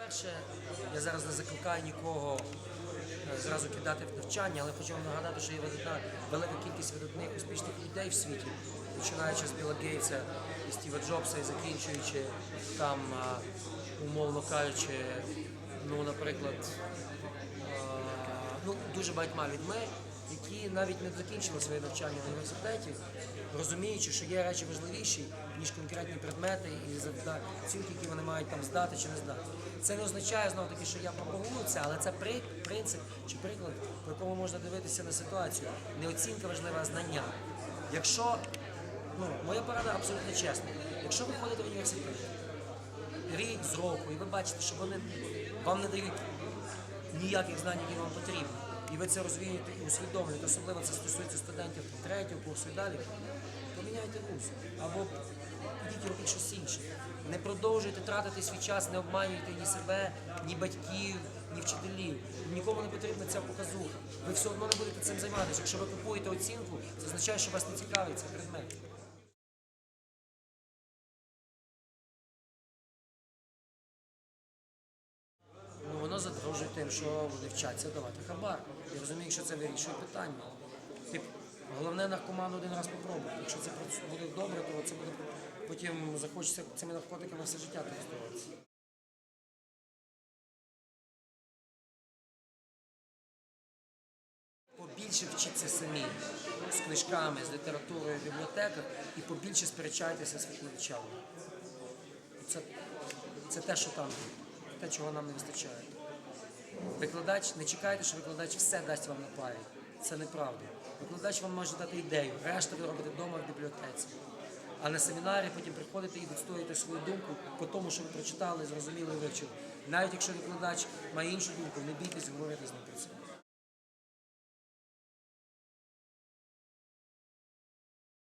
По-перше, я зараз не закликаю нікого е, зразу кидати в навчання, але хочу вам нагадати, що є велика кількість видатних успішних людей в світі, починаючи з Біла Гейтса і Стіва Джобса і закінчуючи там, умовно кажучи, ну, наприклад, ну, дуже багатьма людьми, які навіть не закінчили своє навчання в університеті, розуміючи, що є речі важливіші, ніж конкретні предмети і оцінки, які вони мають там здати чи не здати. Це не означає знову таки, що я пропагую це, але це при, принцип чи приклад, по якому можна дивитися на ситуацію. Не оцінка важлива, а знання. Якщо ну, моя порада абсолютно чесна, якщо ви ходите в університет, рік з року, і ви бачите, що вони вам не дають ніяких знань, які вам потрібні. І ви це розвієте і усвідомлюєте, особливо це стосується студентів третього курсу і далі. Поміняйте вуз або підіть робіть щось інше. Не продовжуйте тратити свій час, не обманюйте ні себе, ні батьків, ні вчителів. Нікому не потрібна ця показуха. Ви все одно не будете цим займатися. Якщо ви купуєте оцінку, це означає, що вас не цікавить цей предмет. Ну, тим, що вони вчаться давати хабар. Я розумію, що це вирішує питання. Тип, головне наркоману один раз попробувати. Якщо це буде добре, то це буде потім захочеться цими наркотиками все життя користуватися. Побільше вчіться самі з книжками, з літературою в бібліотеках і побільше сперечайтеся з викладачами. Це, це те, що там, те, чого нам не вистачає. Викладач, не чекайте, що викладач все дасть вам на парі. Це неправда. Викладач вам може дати ідею, решта ви робите вдома в бібліотеці. А на семінарі потім приходите і відстоюєте свою думку по тому, що ви прочитали, зрозуміли і вивчили. Навіть якщо викладач має іншу думку, не бійтесь говорити з ним про це.